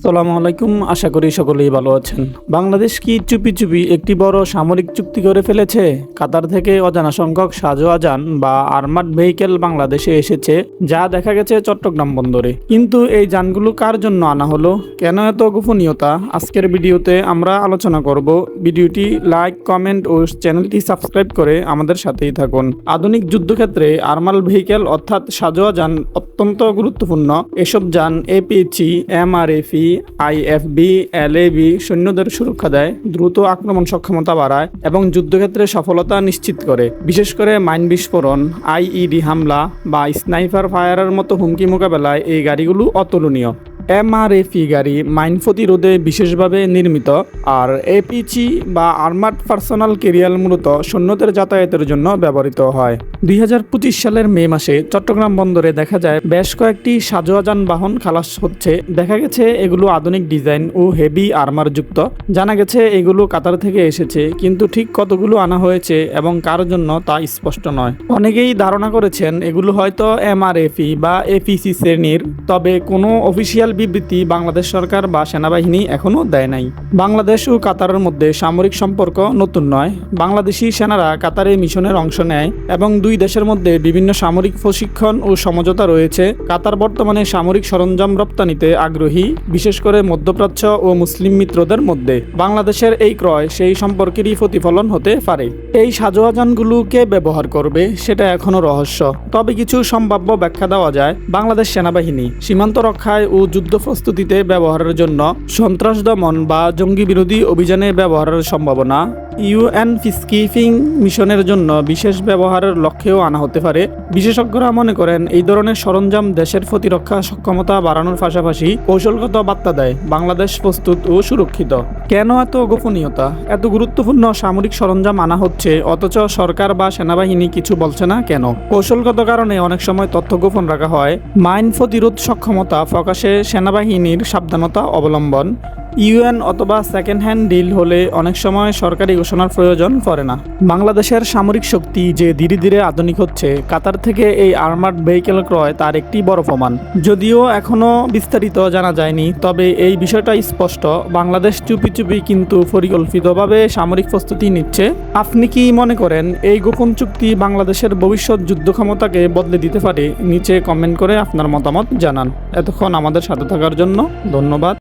আসসালামু আলাইকুম, আশা করি সকলেই ভালো আছেন। বাংলাদেশ কি চুপি চুপি একটি বড় সামরিক চুক্তি করে ফেলেছে? কাতার থেকে অজানা সংখ্যক সাজোয়াজান বা আর্মাড ভেহিকেল বাংলাদেশে এসেছে, যা দেখা গেছে চট্টগ্রাম বন্দরে। কিন্তু এই যানগুলো কার জন্য আনা হলো? কেন এত গোপনীয়তা? আজকের ভিডিওতে আমরা আলোচনা করব। ভিডিওটি লাইক, কমেন্ট ও চ্যানেলটি সাবস্ক্রাইব করে আমাদের সাথেই থাকুন। আধুনিক যুদ্ধক্ষেত্রে আর্মাল ভেহিকেল অর্থাৎ সাজোয়া যান অত্যন্ত গুরুত্বপূর্ণ। এসব যান এপিএচি এমআরএফি আইএফবি, এলএবি সৈন্যদের সুরক্ষা দেয়, দ্রুত আক্রমণ সক্ষমতা বাড়ায় এবং যুদ্ধক্ষেত্রে সফলতা নিশ্চিত করে। বিশেষ করে মাইন বিস্ফোরণ, আইইডি হামলা বা স্নাইপার ফায়ারের মতো হুমকি মোকাবেলায় এই গাড়িগুলো অতুলনীয়। এমআরএফি গাড়ি মাইন প্রতিরোধে বিশেষভাবে নির্মিত, আর এপিচি বা আর্মার্ড পার্সোনাল কেরিয়াল মূলত সৈন্যদের যাতায়াতের জন্য ব্যবহৃত হয়। দুই হাজার পঁচিশ সালের মে মাসে চট্টগ্রাম বন্দরে দেখা যায়, বেশ কয়েকটি সাজোয়া যানবাহন খালাস হচ্ছে। দেখা গেছে, এগুলো আধুনিক ডিজাইন ও হেভি আর্মার যুক্ত। জানা গেছে, এগুলো কাতার থেকে এসেছে, কিন্তু ঠিক কতগুলো আনা হয়েছে এবং কার জন্য তা স্পষ্ট নয়। অনেকেই ধারণা করেছেন, এগুলো হয়তো এমআরএফি বা এপিসি শ্রেণির, তবে কোনো অফিসিয়াল বিবৃতি বাংলাদেশ সরকার বা সেনাবাহিনী এখনও দেয় নাই। বাংলাদেশ ও কাতারের মধ্যে সামরিক সম্পর্ক নতুন নয়। বাংলাদেশি সেনারা কাতারে মিশনের অংশ নেয় এবং দুই দেশের মধ্যে বিভিন্ন সামরিক প্রশিক্ষণ ও সমঝোতা রয়েছে। কাতার বর্তমানে সামরিক সরঞ্জাম রপ্তানিতে আগ্রহী, বিশেষ করে মধ্যপ্রাচ্য ও মুসলিম মিত্রদের মধ্যে। বাংলাদেশের এই ক্রয় সেই সম্পর্কেরই প্রতিফলন হতে পারে। এই সাজোয়াজানগুলোকে ব্যবহার করবে, সেটা এখনও রহস্য। তবে কিছু সম্ভাব্য ব্যাখ্যা দেওয়া যায়। বাংলাদেশ সেনাবাহিনী, সীমান্ত রক্ষায় ও যুদ্ধ প্রস্তুতিতে ব্যবহারের জন্য সন্ত্রাস দমন বা জঙ্গি বিরোধী অভিযানে ব্যবহারের সম্ভাবনা। ইউএন পিসকিপিং মিশনের জন্য বিশেষ ব্যবহারের লক্ষ্যেও আনা হতে পারে। বিশেষজ্ঞরা মনে করেন, এই ধরনের সরঞ্জাম দেশের প্রতিরক্ষা সক্ষমতা বাড়ানোর পাশাপাশি কৌশলগত বার্তা দেয়, বাংলাদেশ প্রস্তুত ও সুরক্ষিত। কেন এত গোপনীয়তা? এত গুরুত্বপূর্ণ সামরিক সরঞ্জাম আনা হচ্ছে, অথচ সরকার বা সেনাবাহিনী কিছু বলছে না কেন? কৌশলগত কারণে অনেক সময় তথ্য গোপন রাখা হয়। মাইন প্রতিরোধ সক্ষমতা প্রকাশে সেনাবাহিনীর সাবধানতা অবলম্বন। ইউএন অথবা সেকেন্ড হ্যান্ড ডিল হলে অনেক সময় সরকারি ঘোষণার প্রয়োজন পড়ে না। বাংলাদেশের সামরিক শক্তি যে ধীরে ধীরে আধুনিক হচ্ছে, কাতার থেকে এই আর্মার্ড ভেহিকেল ক্রয় তার একটি বড় প্রমাণ। যদিও এখনও বিস্তারিত জানা যায়নি, তবে এই বিষয়টা স্পষ্ট। বাংলাদেশ চুপি চুপি কিন্তু পরিকল্পিতভাবে সামরিক প্রস্তুতি নিচ্ছে। আপনি কি মনে করেন, এই গোপন চুক্তি বাংলাদেশের ভবিষ্যৎ যুদ্ধ ক্ষমতাকে বদলে দিতে পারে? নিচে কমেন্ট করে আপনার মতামত জানান। এতক্ষণ আমাদের সাথে থাকার জন্য ধন্যবাদ।